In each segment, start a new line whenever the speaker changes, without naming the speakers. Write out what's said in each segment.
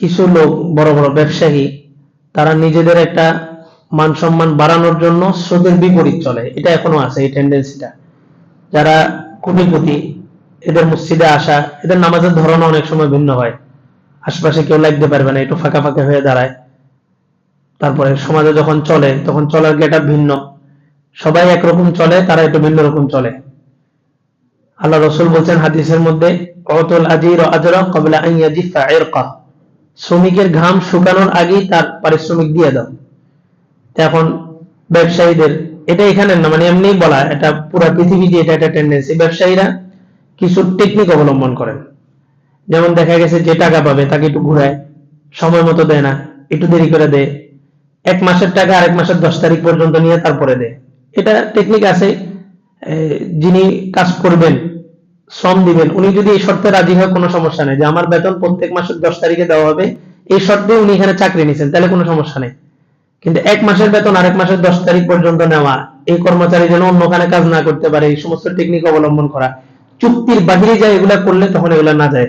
কিছু লোক, বড় বড় ব্যবসায়ী, তারা নিজেদের একটা মান সম্মান বাড়ানোর জন্য স্রোতের বিপরীত চলে। এটা এখনও আছে, এই টেন্ডেন্সিটা যারা কোটিপতি, এদের মসজিদে আসা, এদের নামাজের ধরন অনেক সময় ভিন্ন হয়। আশপাশে কেউ লাগতে পারবে না, একটু ফাঁকা ফাঁকা হয়ে দাঁড়ায়। তারপরে সমাজে যখন চলে, তখন চলার গেটা ভিন্ন। সবাই একরকম চলে, তারা একটু ভিন্ন রকম চলে। আল্লাহ রসুল বলছেন হাদিসের মধ্যে, অতুল আজির আজরা কবলা আইয়াজিফা ইরকা শ্রমিকের ঘাম শুকানোর আগেই তার পারিশ্রমিক দিয়ে দাও। এখন ব্যবসায়ীদের এটা এখানে না মানে এমনি বলা, এটা পুরো পৃথিবীতে এটা একটা টেন্ডেন্সি ব্যবসায়ীরা কিছু টেকনিক অবলম্বন করেন। যেমন দেখা গেছে যে টাকা পাবে, তাকে একটু ঘুরায়, সময় মতো দেয় না, একটু দেরি করে দেয়, এক মাসের টাকা আরেক মাসের দশ তারিখ পর্যন্ত নিয়ে তারপরে দেয়। এটা টেকনিক আছে যিনি কাজ করবেন শ্রম দিবেন। উনি যদি এই শর্তে রাজি হয়, কোনো সমস্যা নেই। যে আমার বেতন প্রত্যেক মাসের দশ তারিখে দেওয়া হবে, এই শর্তে উনি এখানে চাকরি নিছেন, তাহলে কোনো সমস্যা নেই। কিন্তু এক মাসের বেতন আরেক মাসের দশ তারিখ পর্যন্ত নেওয়া, এই কর্মচারী যেন অন্যখানে কাজ না করতে পারে, এই সমস্ত টেকনিক অবলম্বন করা, চুক্তির বাহিরে যায় এগুলা করলে তখন এগুলা না যায়।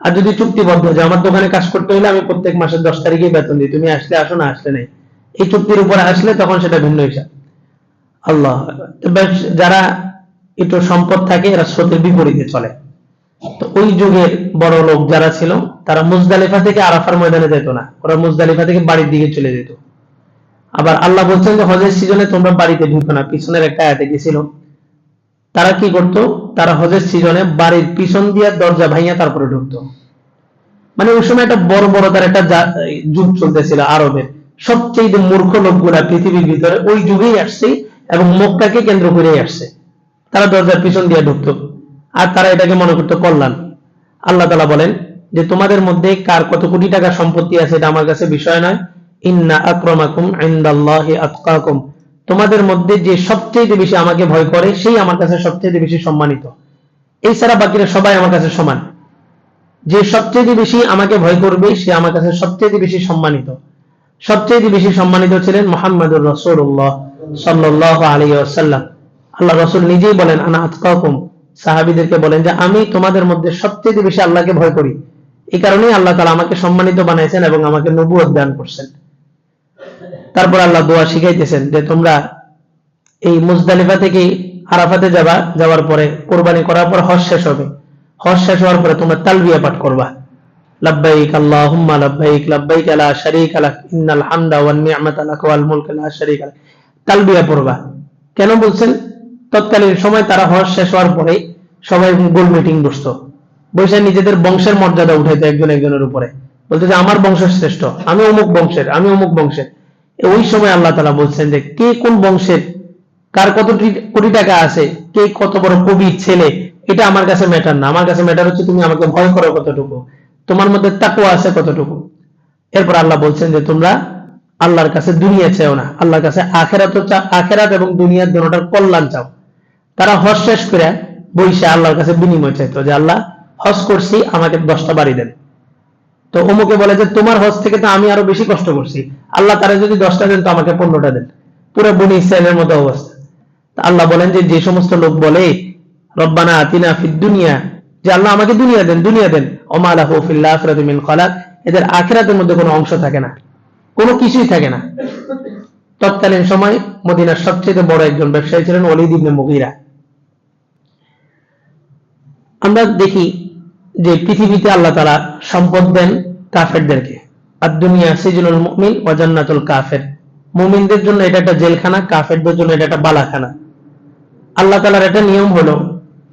আর যদি চুক্তিবদ্ধ যে আমার দোকানে কাজ করতে হলে আমি প্রত্যেক মাসের দশ তারিখে বেতন দিই, তুমি আসলে আসো না, আসলে নেই। এই চুক্তির উপরে আসলে তখন সেটা ভিন্ন হিসাব। আল্লাহ। যারা একটু সম্পদ থাকে, এরা স্রোতের বিপরীতে চলে। তো ওই যুগের বড় লোক যারা ছিল, তারা মুজদালিফা থেকে আরাফার ময়দানে যেত না। ওরা মুজদালিফা থেকে বাড়ির দিকে চলে যেত। আবার আল্লাহ বলছেন যে, হজের সিজনে তোমরা বাড়িতে ঢুকো না। পিছনের একটা আয়াতে গেছিল তারা কি করত? তারা হজের সিজনে বাড়ির পিছন দিয়ে দরজা ভাইয়া তারপরে ঢুকতো। মানে ওই সময় একটা বড় বড় তার একটা যুগ চলতেছিল আরবের। সবচেয়ে মূর্খ লোকগুলা পৃথিবীর ভিতরে, ওই যুগেই আসছে এবং মক্কাকে কেন্দ্র করেই আসছে। তারা দরজার পিছন দিয়ে ঢুকতো। আর তারা এটাকে মনে করতো কল্যাণ। আল্লাহ তালা বলেন যে, তোমাদের মধ্যে কার কত কোটি টাকা সম্পত্তি আছে এটা আমার কাছে বিষয় নয়। ইন্না আক্রমাকুম ইন্দাল্লাহি আতকাকুম। তোমাদের মধ্যে যে সবচেয়ে বেশি আমাকে ভয় করে, সেই আমার কাছে সবচেয়ে বেশি সম্মানিত। এছাড়া বাকিরা সবাই আমার কাছে সমান। যে সবচেয়ে বেশি আমাকে ভয় করবে, সে আমার কাছে সবচেয়ে বেশি সম্মানিত। সবচেয়ে বেশি সম্মানিত ছিলেন মোহাম্মদুর রসুল্লাহ সাল্লাহ আলী আসাল্লাম আল্লাহ রসুল নিজেই বলেন, আনা আতকাকুম। সাহাবিদেরকে বলেন যে, আমি তোমাদের মধ্যে সবচেয়ে বেশি আল্লাহকে ভয় করি। এই কারণেই আল্লাহ তালা আমাকে সম্মানিত বানাইছেন এবং আমাকে নবুয়ত দান করছেন। তারপর আল্লাহ দোয়া শিখাইতেছেন যে, তোমরা এই মুজদালিফা থেকে আরাফাতে যাবা, যাওয়ার পরে কোরবানি করার পর হজ শেষ হবে। হজ শেষ হওয়ার পরে তোমরা তালবিয়া পাঠ করবা। লাব্বাইক আল্লাহুম্মা লাব্বাইক লাব্বাইক লা শারীকা লাক, ইন্নাল হামদা ওয়ান নি'মাতা লাক ওয়াল মুলক লা শারীকা লাক। তালবিয়া পড়বা। কেন বলছেন? তৎকালীন সময় তারা হজ শেষ হওয়ার পরে সবাই গোল মিটিং বসতো। বসে নিজেদের বংশের মর্যাদা উঠাইতো একজন একজনের উপরে। বলতে যে, আমার বংশ শ্রেষ্ঠ, আমি অমুক বংশের, আমি অমুক বংশের। ওই সময় আল্লাহ তালা বলছেন যে, কে কোন বংশের, কার কত কোটি টাকা আছে, কে কত বড় কবি, ছেলে, এটা আমার কাছে ম্যাটার না। আমার কাছে ম্যাটার হচ্ছে তুমি আমাকে ভয় করো কতটুকু, তোমার মধ্যে তাকুয়া আছে কতটুকু? এরপর আল্লাহ বলছেন যে, তোমরা আল্লাহর কাছে দুনিয়া চাও না, আল্লাহর কাছে আখেরাত আখেরাত এবং দুনিয়ার দুটার কল্যাণ চাও। তারা হজ শেষ করে বইসে আল্লাহর কাছে বিনিময় চাইতো যে, আল্লাহ, হজ করছি, আমাকে দশটা বাড়ি দেন। তো অমুকে বলে যে, তোমার হজ থেকে তো আমি আরও বেশি কষ্ট করছি। আল্লাহ তারা যদি দশটা দেন, তো আমাকে পনেরোটা দেন। পুরো বনি ইসরায়েলের মতো অবস্থা। আল্লাহ বলেন যে যে সমস্ত লোক বলে, রব্বানা আতিনা ফিদ দুনিয়া। যে, আল্লাহ, আমাকে দুনিয়া দেন দুনিয়া দেন। ওমালা ফিল আখিরাতি এদের আখেরাতের মধ্যে কোনো অংশ থাকে না। কোনো কিছুই থাকে না। তৎকালীন সময় মদিনার সবচেয়ে বড় একজন ব্যবসায়ী ছিলেন ওলিদ ইবনে মুগিরা। আমরা দেখি যে পৃথিবীতে আল্লাহ তারা সম্পদ দেন কাফেরদেরকে। আর দুনিয়া সিজনুল মুমিন ও জান্নাতুল কাফের। মুমিনদের জন্য এটা একটা জেলখানা, কাফেরদের জন্য এটা একটা বালাখানা। আল্লাহ তালার একটা নিয়ম হলো,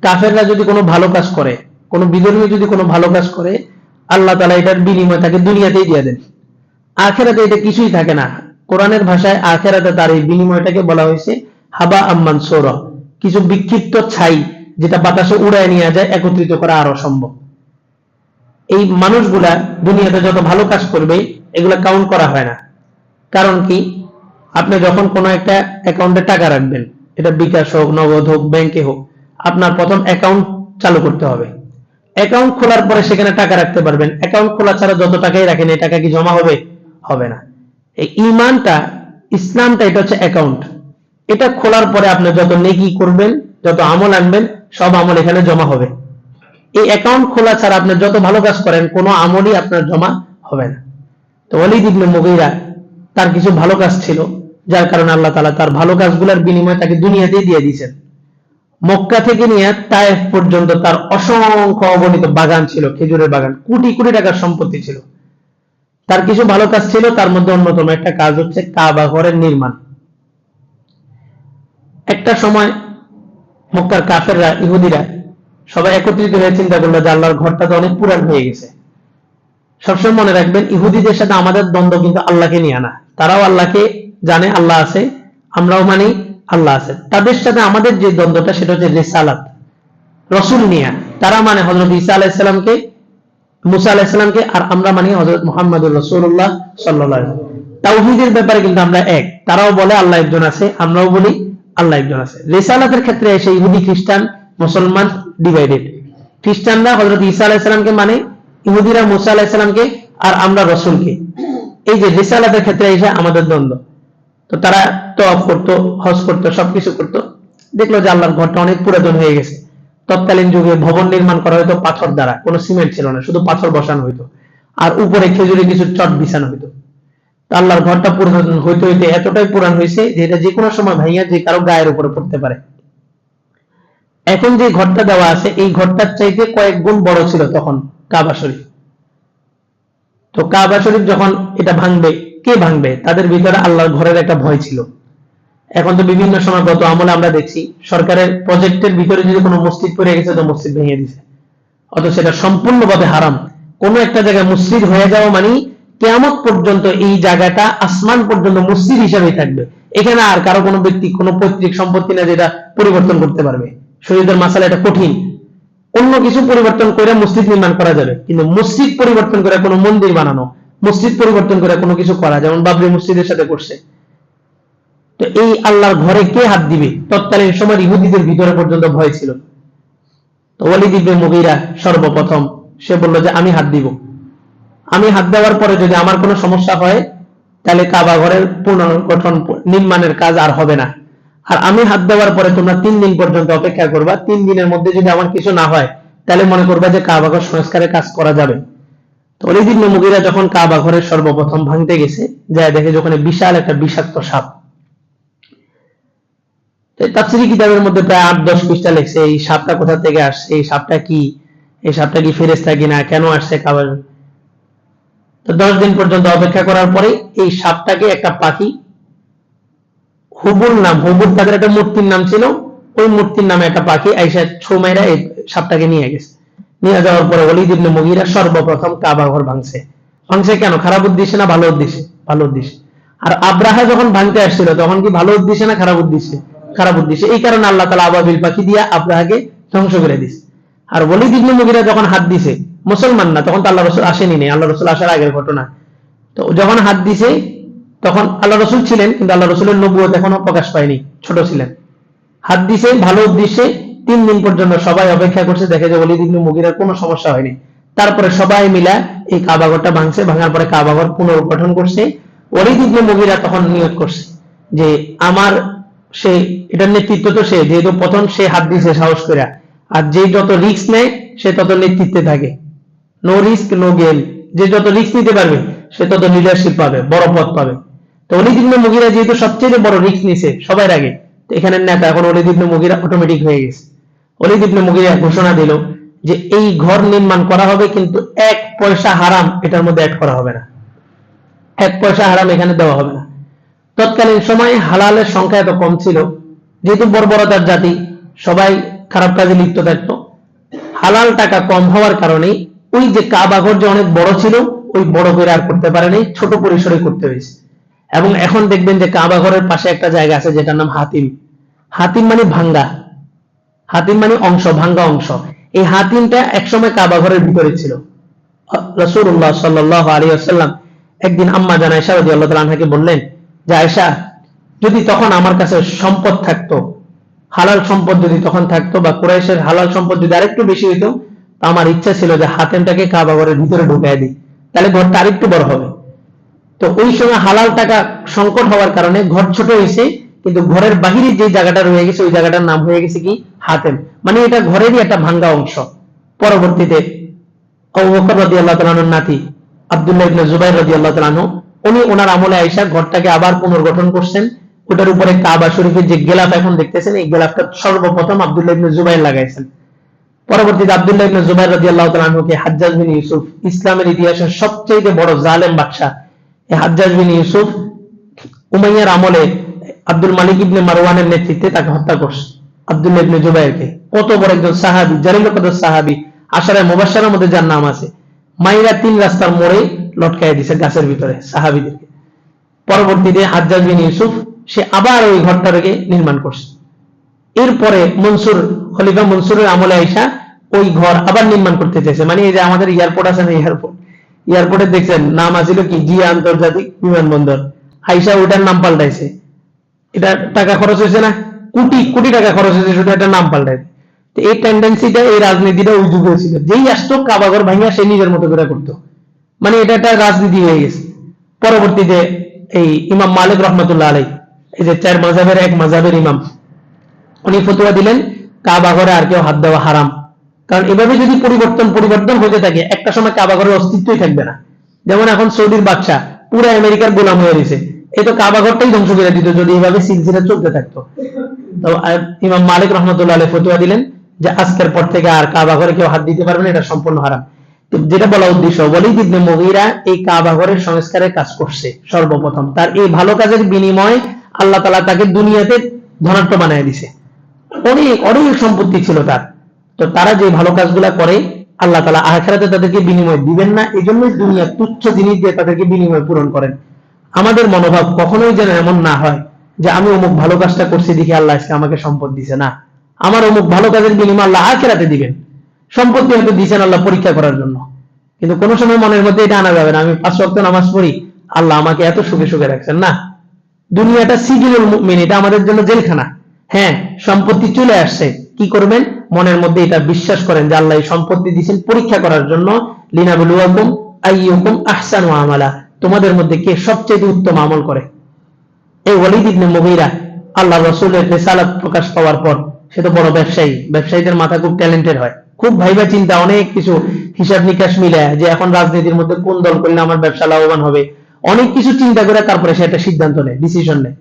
কাফেররা যদি কোনো ভালো কাজ করে, কোনো বিধর্মী যদি কোনো ভালো কাজ করে, আল্লাহ তালা এটার বিনিময় তাকে দুনিয়াতেই দিয়ে দেন। আখেরাতে এটা কিছুই থাকে না। কোরআনের ভাষায় আখেরাতে তার এই বিনিময়টাকে বলা হয়েছে, হাবা আম্মান সৌর কিছু বিক্ষিপ্ত ছাই যেটা বাতাসে উড়ায় নিয়ে যায়, একত্রিত করা আরও সম্ভব। এই মানুষগুলা দুনিয়াতে যত ভালো কাজ করবে, এগুলা কাউন্ট করা হয় না। কারণ কি? আপনি যখন কোনো একটা অ্যাকাউন্টে টাকা রাখবেন, এটা বিকাশ হোক, নগদ হোক ব্যাংকে হোক, আপনার প্রথম অ্যাকাউন্ট চালু করতে হবে। অ্যাকাউন্ট খোলার পরে সেখানে টাকা রাখতে পারবেন। অ্যাকাউন্ট খোলা ছাড়া যত টাকাই রাখেন, এই টাকা কি জমা হবে? হবে না। এই ইমানটা, ইসলামটা এটা হচ্ছে অ্যাকাউন্ট এটা খোলার পরে আপনি যত নেকি করবেন, যত আমল আনবেন সব আমল এখানে জমা হবে। এই অ্যাকাউন্ট খোলা ছাড়া আপনি যত ভালো কাজ করেন, কোনো আমলই আপনার জমা হবে না। তো অলিদ ইবনে মুগীরা তার কিছু ভালো কাজ ছিল, যার কারণে আল্লাহ তাআলা তার ভালো কাজগুলোর বিনিময়ে তাকে দুনিয়াতেই দিয়ে দিয়েছেন। মক্কা থেকে নিয়ে তায়েফ পর্যন্ত তার অসংখ্য অগণিত বাগান ছিল, খেজুরের বাগান, কোটি কোটি টাকার সম্পত্তি ছিল। তার কিছু ভালো কাজ ছিল, তার মধ্যে অন্যতম একটা কাজ হচ্ছে কাবা ঘরের নির্মাণ। একটা সময় মক্কার কাফেররা, ইহুদিরা সবাই একত্রিত হয়ে চিন্তা করল যে আল্লাহর ঘরটা তো অনেক পুরান হয়ে গেছে। সবসময় মনে রাখবেন, ইহুদিদের সাথে আমাদের দ্বন্দ্ব কিন্তু আল্লাহকে নিয়ে আনা। তারাও আল্লাহকে জানে, আল্লাহ আছে, আমরাও মানি, আল্লাহ আছে। তাদের সাথে আমাদের যে দ্বন্দ্বটা, সেটা হচ্ছে রেসালাত, রসুল নিয়া তারা মানে হজরত ইসা আলাইসালামকে মুসা আলাইসালামকে আর আমরা মানি হজরত মোহাম্মদুর রসুল্লাহ সাল্লাহ তাওহিদের ব্যাপারে কিন্তু আমরা এক। তারাও বলে, আল্লাহ একজন আছে, আমরাও বলি। আল্লাহ একজন আছে। রেসালাতের ক্ষেত্রে এসে ইহুদি, খ্রিস্টান, মুসলমান ডিভাইডেড খ্রিস্টানরা হজরত ইসা আলাইসালামকে মানে ইহুদিরা মুসা আলাইসালামকে আর আমরা রসুলকে। এই যে রিসালাতের ক্ষেত্রে এসে আমাদের দ্বন্দ্ব। তো তারা তফ করতো, হজ করতো, সবকিছু করতো। দেখল যে আল্লাহর ঘরটা অনেক পুরাতন হয়ে গেছে। তৎকালীন যুগে ভবন নির্মাণ করা হতো পাথর দ্বারা, কোনো সিমেন্ট ছিল না, শুধু পাথর বসানো হইতো। আর উপরে খেজুরে কিছু চট বিছানো হইতো। আল্লাহর ঘরটা পুরাতন হইতে হইতে এতটাই পুরান হয়েছে যে এটা যে কোনো সময় ভাইয়া যে কারও গায়ের উপরে পড়তে পারে। এখন যে ঘরটা দেওয়া আছে, এই ঘরটার চাইতে কয়েক গুণ বড় ছিল তখন কাবা শরীফ। তো কাবা শরীফ যখন এটা ভাঙবে, কে ভাঙবে? তাদের ভিতরে আল্লাহর ঘরের একটা ভয় ছিল। এখন তো বিভিন্ন সময় গত আমলে আমরা দেখছি, সরকারের প্রজেক্টের ভিতরে যদি কোনো মসজিদ পড়ে গেছে তো মসজিদ ভেঙে দিছে। অথচ সেটা সম্পূর্ণভাবে হারাম। কোনো একটা জায়গায় মসজিদ হয়ে যাওয়া মানে কেয়ামত পর্যন্ত এই জায়গাটা আসমান পর্যন্ত মসজিদ হিসাবেই থাকবে। এখানে আর কারও কোনো ব্যক্তি, কোনো পৈতৃক সম্পত্তি না যেটা পরিবর্তন করতে পারবে। শহীদের মাসালা এটা কঠিন। অন্য কিছু পরিবর্তন করে মসজিদ নির্মাণ করা যাবে। কিন্তু মসজিদ পরিবর্তন করে কোনো মন্দির বানানো, মসজিদ পরিবর্তন করে কোনো কিছু করা, যেমন বাবরি মসজিদের সাথে করছে। তো এই আল্লাহর ঘরে কে হাত দিবে? তৎকালীন সময় ইহুদিদের ভিতরে পর্যন্ত ভয় ছিল। তো ওয়ালিদ ইবনে মুগীরা সর্বপ্রথম সে বলল যে, আমি হাত দিব। আমি হাত দেওয়ার পরে যদি আমার কোনো সমস্যা হয়, তাহলে কাবা ঘরের পুনর্গঠন নির্মাণের কাজ আর হবে না। আর আমি হাত দেওয়ার পরে তোমরা তিন দিন পর্যন্ত অপেক্ষা করবা। তিন দিনের মধ্যে যদি আমার কিছু না হয়, তাহলে মনে করবা যে কাবা ঘর সংস্কারের কাজ করা যাবে। তো অলিদ ইবনে মুগীরা যখন কাবা ঘরের সর্বপ্রথম ভাঙতে গেছে, যায় দেখে যখন বিশাল একটা বিষাক্ত সাপ। তাফসিরি কিতাবের মধ্যে প্রায় আট, দশ পৃষ্ঠা লেখছে, এই সাপটা কোথা থেকে আসছে, এই সাপটা কি, এই সাপটা কি ফেরেস্তা কিনা, কেন আসছে কাবার তো দশ দিন পর্যন্ত অপেক্ষা করার পরে এই সাপটাকে একটা পাখি, হুবুর নাম, হুবুর তাদের একটা মূর্তির নাম ছিল, ওই মূর্তির নামে একটা পাখি আইসা ছোমাইরা এই সাপটাকে নিয়ে গেছে। নিয়ে যাওয়ার পরে অলিদ ইবনে মুগীরা সর্বপ্রথম কাবা ঘর ভাঙছে। ভাঙছে কেন? খারাপ উদ্দেশ্যে না ভালো উদ্দেশ্যে? ভালো উদ্দেশ্যে। আর আব্রাহা যখন ভাঙতে আসছিল, তখন কি ভালো উদ্দেশ্যে না খারাপ উদ্দেশ্যে? খারাপ উদ্দেশ্যে। এই কারণে আল্লাহ তালা আবাবিল পাখি দিয়ে আব্রাহাকে ধ্বংস করে দিছে। আর অলিদ ইবনে মুগীরা যখন হাত দিছে মুসলমান না, তখন তো আল্লাহ রসুল আসেনি নেই আল্লাহ রসুল আসার আগের ঘটনা। তো যখন হাত দিছে, তখন আল্লাহ রসুল ছিলেন, কিন্তু আল্লাহ রসুলের নবুয়ত এখনও প্রকাশ পায়নি, ছোট ছিলেন। হাত দিছে, ভালো উদ্দেশ্যে তিন দিন পর্যন্ত সবাই অপেক্ষা করছে, দেখে যে অলিদ ইবনে মুগিরার কোনো সমস্যা হয়নি। তারপরে সবাই মিলা এই কাবাগরটা ভাঙছে, ভাঙার পরে কাবাগর পুনর্গঠন করছে। অলিদ ইবনে মুগিরা তখন নিয়োগ করছে, যে আমার সে, এটার নেতৃত্ব তো সে, যেহেতু প্রথম সে হাত দিছে সাহস করে আর যে যত রিক্স নেয়, সে তত নেতৃত্বে থাকে। নো রিস্ক নো গেম যে যত রিস্ক নিতে পারবে, সে তত লিডারশিপ পাবে, বড় পদ পাবে। তো অলিদ ইবনে মুগিরা যেহেতু সবচেয়ে বড় রিস্ক নিছে সবার আগে তো এখানে নেতা, এখন অলিদ ইবনে মুগিরা অটোমেটিক হয়ে গেছে। অলিদ ইবনে মুগিরা ঘোষণা দিল যে এই ঘর নির্মাণ করা হবে, কিন্তু এক পয়সা হারাম এটার মধ্যে অ্যাড করা হবে না। এক পয়সা হারাম এখানে দেওয়া হবে না। তৎকালীন সময়ে হালালের সংখ্যা এত কম ছিল, যেহেতু বর্বরতার জাতি, সবাই খারাপ কাজে লিপ্ত থাকতো। হালাল টাকা কম হওয়ার কারণে ওই যে কাবাঘর যে অনেক বড় ছিল, ওই বড় করে আর করতে পারেনি, ছোট পরিসরে করতে হয়েছে। এবং এখন দেখবেন যে কাবা ঘরের পাশে একটা জায়গা আছে যেটার নাম হাতিম। হাতিম মানে ভাঙ্গা। হাতিম মানে অংশ, ভাঙ্গা অংশ। এই হাতিমটা একসময় কাবা ঘরের ভিতরে ছিল। রসুল্লাহ সাল্লাহ আলী আসাল্লাম একদিন আম্মা জান আয়সা রদি আল্লাহ তালাকে বললেন, যে আয়সা যদি তখন আমার কাছে সম্পদ থাকতো, হালাল সম্পদ যদি তখন থাকতো বা কুরাইশের হালাল সম্পদ যদি আরেকটু বেশি হইতো আমার ইচ্ছা ছিল যে হাতেমটাকে কাবা ঘরের ভিতরে ঢুকাই দিই। তাহলে ঘরটা আরেকটু বড় হবে। তো ওই সময় হালাল টাকা সংকট হওয়ার কারণে ঘর ছোট হয়েছে, কিন্তু ঘরের বাহিরে যে জায়গাটা রয়ে গেছে, ওই জায়গাটার নাম হয়ে গেছে কি? হাতেম। মানে এটা ঘরেরই একটা ভাঙ্গা অংশ। পরবর্তীতে আল্লাহ নাতি আব্দুল্লাহ ইবনে জুবাইর রাদিয়াল্লাহু তাআলা আনহু উনি ওনার আমলে আইসা ঘরটাকে আবার পুনর্গঠন করছেন। ওটার উপরে কাবা শরীফের যে গেলাফ এখন দেখতেছেন, এই গেলাফটা সর্বপ্রথম আব্দুল্লাহ ইবনে জুবাইর লাগাইছেন। পরবর্তীতে আব্দুল্লাহ ইবনে জুবাইর রাদিয়াল্লাহু তাআলা আনহুকে হাজ্জাজ বিন ইউসুফ, ইসলামের ইতিহাসের সবচেয়ে বড় জালেম বাদশা এই হাজ্জাজ বিন ইউসুফ উমাইয়ার আমলে আব্দুল মালিক ইবনে মারওয়ানের নেতৃত্বে তাকে হত্যা করছে, আব্দুল্লাহ ইবনে জুবাইরকে। কত বড় একজন সাহাবী জালিল কদর সাহাবী, আশারায় মুবাশশারের মধ্যে যার নাম আছে। মাইরা তিন রাস্তার মোড়ে লটকায় দিছে গাছের ভিতরে সাহাবীদেরকে। পরবর্তীতে হাজ্জাজ বিন ইউসুফ, সে আবার ওই ঘরটাকে নির্মাণ করছে। এরপরে মনসুর, খলিফা মনসুরের আমলে আইসা ওই ঘর আবার নির্মাণ করতে চাইছে। মানে এই যে আমাদের এয়ারপোর্ট আছে না এয়ারপোর্ট এয়ারপোর্টে দেখছেন, নাম আছিল কি? জিয়া আন্তর্জাতিক বিমানবন্দর। আইসা ওটার নাম পাল্টাইছে। এটা টাকা খরচ হয়েছে না? কোটি কোটি টাকা খরচ হয়েছে, শুধু একটা নাম পাল্টাইছে। তো এই টেন্ডেন্সিটা এই রাজনীতিটা ওই যুগে ছিল যেই আসতো, কাবাগর ভাঙিয়া সে নিজের মতো করে করতো। মানে এটা একটা রাজনীতি হয়ে গেছে। পরবর্তীতে এই ইমাম মালিক রহমতুল্লাহ আলাই এই যে চার মাজাবের এক মাজাবের ইমাম উনি ফতুয়া দিলেন, কাবা ঘরে আর কেউ হাত দেওয়া হারাম। কারণ এভাবে যদি পরিবর্তন পরিবর্তন হতে থাকে, একটা সময় কাবা ঘরের অস্তিত্বই থাকবে না। যেমন এখন সৌদির বাচ্চা পুরো আমেরিকার গোলাম হয়ে রয়েছে। এই তো কাবা ঘরটাই ধ্বংস করে দিত, যদি এভাবে সিলসিলা চলতে থাকতো। তো ইমাম মালিক রহমতুল্লাহ আলাই ফতুয়া দিলেন যে আজকের পর থেকে আর কাবা ঘরে কেউ হাত দিতে পারবে না, এটা সম্পূর্ণ হারাম। যেটা বলা উদ্দেশ্য, ওয়ালিদ ইবনে মুগীরা এই কাবা ঘরের সংস্কারের কাজ করছে সর্বপ্রথম। তার এই ভালো কাজের বিনিময়ে আল্লাহ তাআলা তাকে দুনিয়াতে ধনাঢ্য বানিয়ে দিছে। অনেক অনেক সম্পত্তি ছিল তার। তো তারা যে ভালো কাজগুলা করে, আল্লাহ তালা আখেরাতে তাদেরকে বিনিময় দিবেন না এই জন্যই দুনিয়া তুচ্ছ জিনিস দিয়ে তাদেরকে বিনিময় পূরণ করেন। আমাদের মনোভাব কখনোই যেন এমন না হয় যে আমি অমুক ভালো কাজটা করছি দেখি আল্লাহ আজকে আমাকে সম্পদ দিছে না। আমার অমুক ভালো কাজের বিনিময় আল্লাহ আখেরাতে দিবেন। সম্পত্তি হয়তো দিয়েছেন আল্লাহ পরীক্ষা করার জন্য। কিন্তু কোনো সময় মনের মধ্যে এটা আনা যাবে না। আমি পাঁচ ওয়াক্ত নামাজ পড়ি, আল্লাহ আমাকে এত সুখে সুখে রাখছেন না। দুনিয়াটা সিজিনুল মুমিন, এটা আমাদের জন্য জেলখানা। হ্যাঁ সম্পত্তি চলে আসছে। কি করবেন? মনের মধ্যে এটা বিশ্বাস করেন যে আল্লাহ সম্পত্তি দিয়েছেন পরীক্ষা করার জন্য। লিনাবুলুয়াকুম আইয়ুকুম আহসানু আমালা। তোমাদের মধ্যে কে সবচেয়ে উত্তম আমল করে? এই ওয়ালিদ ইবনে মুগীরা আল্লাহ রসুলের রিসালাত প্রকাশ পাওয়ার পর, সে তো বড় ব্যবসায়ী। ব্যবসায়ীদের মাথা খুব ট্যালেন্টেড হয়। খুব ভাইবা চিন্তা, অনেক কিছু হিসাব নিকাশ মিলে যে এখন রাজনীতির মধ্যে কোন দল করলে আমার ব্যবসা লাভবান হবে। অনেক কিছু চিন্তা করে তারপরে সে একটা সিদ্ধান্ত নেয় ডিসিশন নেয়।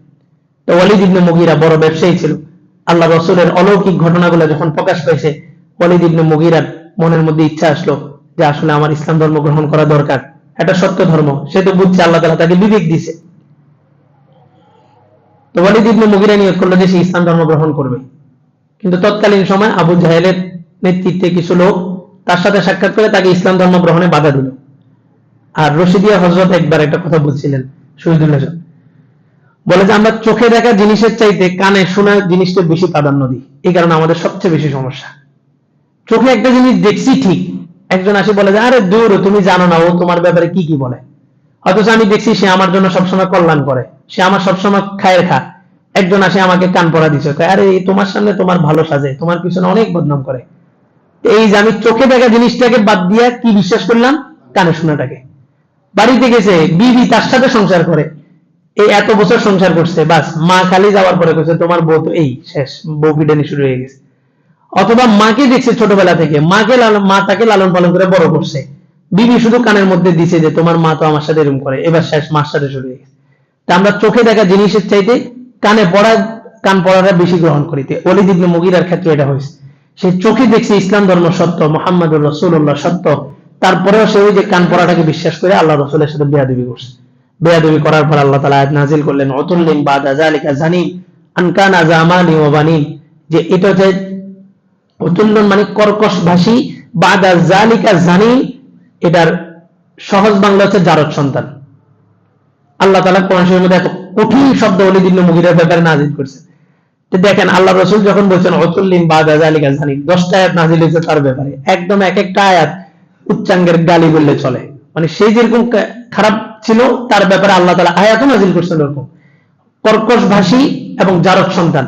ওয়ালিদ ইবনে মুগীরা বড় ব্যবসায়ী ছিল। আল্লাহ রসুলের অলৌকিক ঘটনাগুলো যখন প্রকাশ পেয়েছে ওয়ালিদ ইবনে মুগীরার মনের মধ্যে ইচ্ছা আসলো যে আসলে আমার ইসলাম ধর্ম গ্রহণ করা দরকার। এটা সত্য ধর্ম। সে তো বুঝছে আল্লাহ তালা তাকে বিবেক দিছে। তো ওয়ালিদ ইবনে মুগীরা নিয়োগ করল যে সে ইসলাম ধর্ম গ্রহণ করবে। কিন্তু তৎকালীন সময় আবু জাহেলের নেতৃত্বে কিছু লোক তার সাথে সাক্ষাৎ করে তাকে ইসলাম ধর্ম গ্রহণে বাধা দিল। আর রশিদিয়া হজরত একবার একটা কথা বলছিলেন শহীদুল্লাহ। বলে যে আমরা চোখে দেখা জিনিসের চাইতে কানে শোনা জিনিসটা বেশি প্রাধান্য দিই। এই কারণে আমাদের সবচেয়ে বেশি সমস্যা। চোখে একটা জিনিস দেখছি ঠিক, একজন আসে বলে যে, আরে দূর, তুমি জানো না, ও তোমার ব্যাপারে কি কি বলে? অথচ আমি দেখছি সে আমার জন্য সবসময় কল্যাণ করে, সে আমার সবসময় খায়ের খা। একজন আসে আমাকে কান পড়া দিচ্ছে আরে তোমার সামনে তোমার ভালো সাজে, তোমার পিছনে অনেক বদনাম করে। এই যে আমি চোখে দেখা জিনিসটাকে বাদ দিয়া কি বিশ্বাস করলাম? কানে শোনাটাকে। বাড়িতে গেছে, বিবি তার সাথে সংসার করে। এই এত বছর সংসার করছে, বাস, মা খালি যাওয়ার পরে কইছে, তোমার বউ তো এই, শেষ, বউ পিটানি শুরু হয়ে গেছে। অথবা মাকে দেখছে ছোটবেলা থেকে, মাকে মা তাকে লালন পালন করে বড় করছে। বিবি শুধু কানের মধ্যে দিছে যে, তোমার মা তো আমার সাথে এরকম করে, এবার শেষ, মার সাথে শুরু হয়ে গেছে। তা আমরা চোখে দেখা জিনিসের চাইতে কানে পড়া, কান পড়াটা বেশি গ্রহণ করিতে অলি দিবনে মুগিরার ক্ষেত্রে এটা হয়েছে। সে চোখে দেখছে ইসলাম ধর্ম সত্য মোহাম্মদ রসুল্লাহ সত্য, তারপরেও সে ওই যে কান পড়াটাকে বিশ্বাস করে আল্লাহ রসুলের সাথে বেয়াদবি করছে। বেয়াদবি করার পর আল্লাহ তালা আয়াত নাজিল করলেন অতুল্লিম বাদ আজালিকা জানিম আনকান আজামানি ও বানিম। যে এটা হচ্ছে অতুল্লন মানে কর্কশ ভাষী বাদ আজালিকা জানিম, এটার সহজ বাংলা হচ্ছে জারদ সন্তান। আল্লাহ তালা কোরআন শরীফের মধ্যে এত কঠিন শব্দ অলি দিন মুগিরের ব্যাপারে নাজিল করছে। দেখেন আল্লাহ রসুল যখন বলছেন অতুল্লিম বাদ আজালিকা জানি দশটা আয়াত নাজিল হয়েছে তার ব্যাপারে। একদম এক একটা আয়াত উচ্চাঙ্গের গালি বললে চলে। মানে সে যেরকম খারাপ ছিল, তার ব্যাপারে আল্লাহ তালা আয়াতও নাজিল করছেন ওরকম। কর্কশ ভাষী এবং জারদ সন্তান।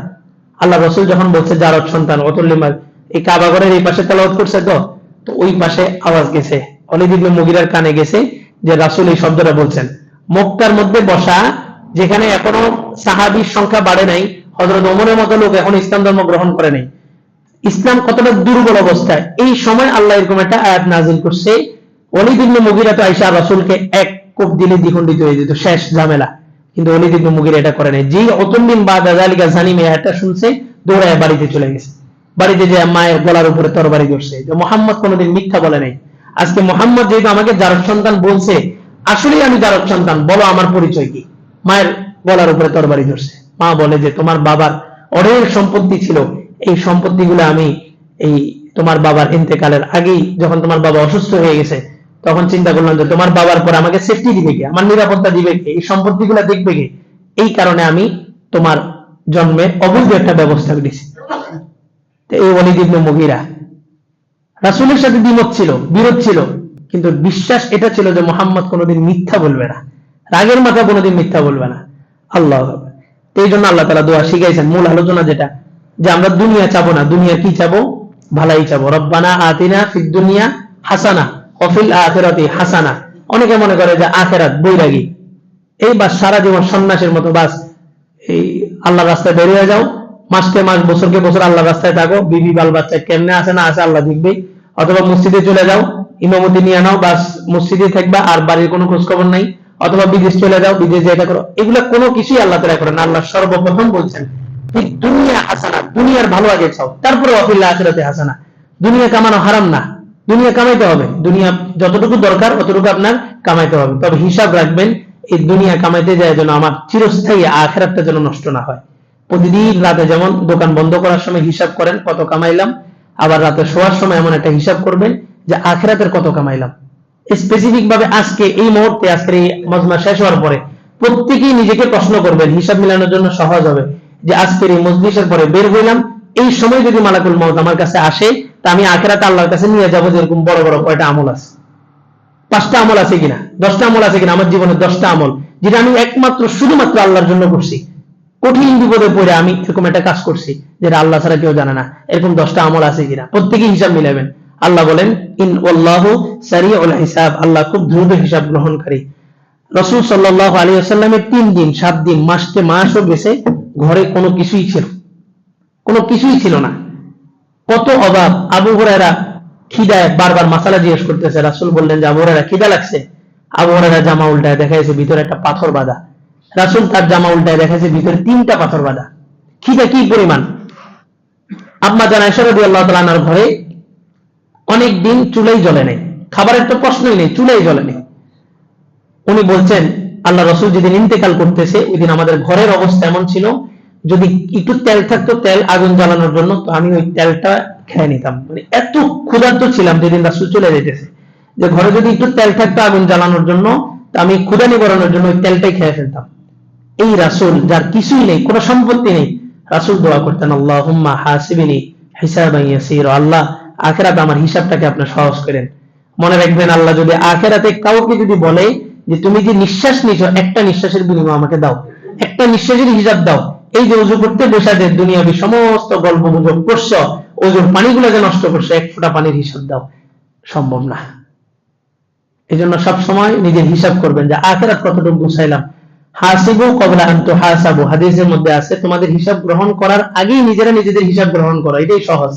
আল্লাহ রসুল যখন বলছে জারদ সন্তান অতুল্লিমা এই কাবাগরের এই পাশে তেলাওয়াত করছে তো? তো ওই পাশে আওয়াজ গেছে। ইবনে মুগিরার কানে গেছে যে রাসূল এই শব্দটা বলছেন। মক্কার মধ্যে বসা, যেখানে এখনও সাহাবির সংখ্যা বাড়ে নাই হজরত ওমরের মতো লোক এখন ইসলাম ধর্ম গ্রহণ করে নাই। ইসলাম কতটা দুর্বল অবস্থায়, এই সময় আল্লাহ এরকম একটা আয়াত নাজিল করছে অলিদ ইবনে মুগিরা তো আইসা রাসূলকে এক কোপ দিলে দ্বিখণ্ডিত হয়ে যেত, শেষ ঝামেলা। কিন্তু অলিদ ইবনে মুগিরা এটা করে নাই। যেই অতদিন বাদ আজালিকা জানি মেয়েটা শুনছে, দৌড়ায় বাড়িতে চলে গেছে। বাড়িতে যে মায়ের গলার উপরে তরবারি ধরছে। যে মোহাম্মদ কোনোদিন মিথ্যা বলে নাই। আজকে মোহাম্মদ যেহেতু আমাকে জারদ সন্তান বলছে, আসলেই আমি জারদ সন্তান, বলো আমার পরিচয় কি? মায়ের গলার উপরে তরবারি ধরছে। মা বলে যে, তোমার বাবার অনেক সম্পত্তি ছিল। এই সম্পত্তিগুলো আমি এই তোমার বাবার ইন্তেকালের আগেই, যখন তোমার বাবা অসুস্থ হয়ে গেছে তখন চিন্তা করলাম যে তোমার বাবার পর আমাকে সেফটি দিবে কে? আমার নিরাপত্তা দিবে কে? এই সম্পত্তিগুলো দেখবে কে? এই কারণে আমি তোমার জন্মের অবৈধ একটা ব্যবস্থা তো এই অলিদ ইবনে মুগিরা রাসূলের সাথে দ্বিমত ছিল, বিরোধ ছিল, কিন্তু বিশ্বাস এটা ছিল যে মোহাম্মদ কোনোদিন মিথ্যা বলবে না। রাগের মাথা কোনোদিন মিথ্যা বলবে না। আল্লাহ এই জন্য আল্লাহ তালা দোয়া শিখাইছেন। মূল আলোচনা যেটা, যে আমরা দুনিয়া চাবো না দুনিয়া কি চাবো? ভালাই চাবো। রব্বানা আতিনা ফিদ দুনিয়া হাসানা। অফিল আখেরাতি হাসানা। অনেকে মনে করে যে আখেরাত বৈরাগী। এই বাস সারা জীবন সন্ন্যাসের মতো বাস। এই আল্লাহ রাস্তায় বেরিয়ে যাও। মাসকে মাস, বছরকে বছর আল্লাহ রাস্তায় থাকো। বিবি, বাল বাচ্চা কেমনে আসে না আসে আল্লাহ দেখবে অথবা মসজিদে চলে যাও। ইমামতি নিয়ে নাও। বাস মসজিদে থাকবা, আর বাড়ির কোনো খোঁজ খবর নাই। অথবা বিদেশ চলে যাও, বিদেশ যেটা করো এগুলো কোনো কিছুই আল্লাহ তারা করেন আল্লাহ সর্বপ্রথম বলছেন দুনিয়া হাসানা, দুনিয়ার ভালো আগে চাও। তারপরে অফিল্লা আখেরাতে হাসানা। দুনিয়া কামানো হারাম না। দুনিয়া কামাইতে হবে। দুনিয়া যতটুকু দরকার, অতটুকু আপনার কামাইতে হবে। তবে হিসাব রাখবেন, এই দুনিয়া কামাইতে যায় যেন আমার চিরস্থায়ী আখেরাতটা যেন নষ্ট না হয়। প্রতিদিন রাতে যেমন দোকান বন্ধ করার সময় হিসাব করেন, কত কামাইলাম। আবার রাতে শোয়ার সময় এমন একটা হিসাব করবেন যে আখেরাতের কত কামাইলাম। স্পেসিফিক ভাবে আজকে এই মুহূর্তে, আজকের এই মজমা শেষ হওয়ার পরে প্রত্যেকেই নিজেকে প্রশ্ন করবেন, হিসাব মিলানোর জন্য সহজ হবে। যে আজকের এই মজলিসের পরে বের হইলাম, এই সময় যদি মালাকুল মত আমার কাছে আসে তা আমি আখেরাতে আল্লাহর কাছে নিয়ে যাব যেরকম বড় বড় কয়টা আমল আছে। পাঁচটা আমল আছে কিনা? দশটা আমল আছে কিনা? আমার জীবনে দশটা আমল। যেটা আমি একমাত্র, শুধুমাত্র আল্লাহর জন্য করছি। কঠিন বিপদে পড়ে আমি এরকম একটা কাজ করছি, যেটা আল্লাহ ছাড়া কেউ জানে না। এরকম দশটা আমল আছে কিনা? প্রত্যেকেই হিসাব মিলাবেন। আল্লাহ বলেন, ইন আল্লাহ সারিউল হিসাব। আল্লাহ খুব দ্রুত হিসাব গ্রহণকারী। রসুল সাল্লাহ আলী আসাল্লামের তিন দিন, সাত দিন মাসকে মাসও গেছে, ঘরে কোনো কিছুই ছিল। কোনো কিছুই ছিল না। কত অভাব আবু হুরায়রা খিদায় বারবার মাসালা জিজ্ঞেস করতেছে, রাসুল বললেন যে, আবু হুরায়রা, খিদা লাগছে? আবু হুরায়রা জামা উল্টায় দেখা যাচ্ছে ভিতরে একটা পাথর বাঁধা। রাসুল তার জামা উল্টায় দেখা যাচ্ছে ভিতরে তিনটা পাথর বাঁধা। খিদা কি পরিমাণ? আম্মা জানা এসরাদি আল্লাহ তালানার ঘরে অনেক দিন চুলাই জ্বলে নেই। খাবারের তো প্রশ্নই নেই, চুলাই জ্বলে নেই। উনি বলছেন, আল্লাহ রসুল যেদিন ইন্তেকাল করতেছে, ওই দিন আমাদের ঘরের অবস্থা এমন ছিল যদি একটু তেল থাকতো, তেল আগুন জ্বালানোর জন্য, তো আমি ওই তেলটা খেয়ে নিতাম। মানে এত ক্ষুধার্ত ছিলাম যেদিন রাসুল চলে যেতেছে, যে ঘরে যদি একটু তেল থাকতো আগুন জ্বালানোর জন্য, তো আমি ক্ষুধা নিবারণের জন্য ওই তেলটাই খেয়ে ফেলতাম। এই রাসুল, যার কিছুই নেই, কোনো সম্পত্তি নেই, রাসুল দোয়া করতেন আল্লাহ হুম্মা হাসিবিনি হিসাব আল্লাহ আখেরাতে আমার হিসাবটাকে আপনি সহজ করেন। মনে রাখবেন, আল্লাহ যদি আখেরাতে কাউকে যদি বলে যে, তুমি যে নিঃশ্বাস নিছো একটা নিঃশ্বাসের বিনিময় আমাকে দাও, একটা নিঃশ্বাসের হিসাব দাও এই যে উজু করতে বসা যে দুনিয়াবি সমস্ত গল্প গুজব করছ ওজুর পানিগুলো যে নষ্ট করছ এক ফোঁটা পানির হিসাব দাও। সম্ভব না। এই জন্য সবসময় নিজের হিসাব করবেন যে আখেরাত কতটুকু গুছাইলাম। হাসিবু কবলা আন্তু হাসাবু। হাদিসের মধ্যে আছে তোমাদের হিসাব গ্রহণ করার আগেই নিজেরা নিজেদের হিসাব গ্রহণ করো। এটাই সহজ.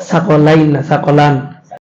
সাকলাইন না সাকলান।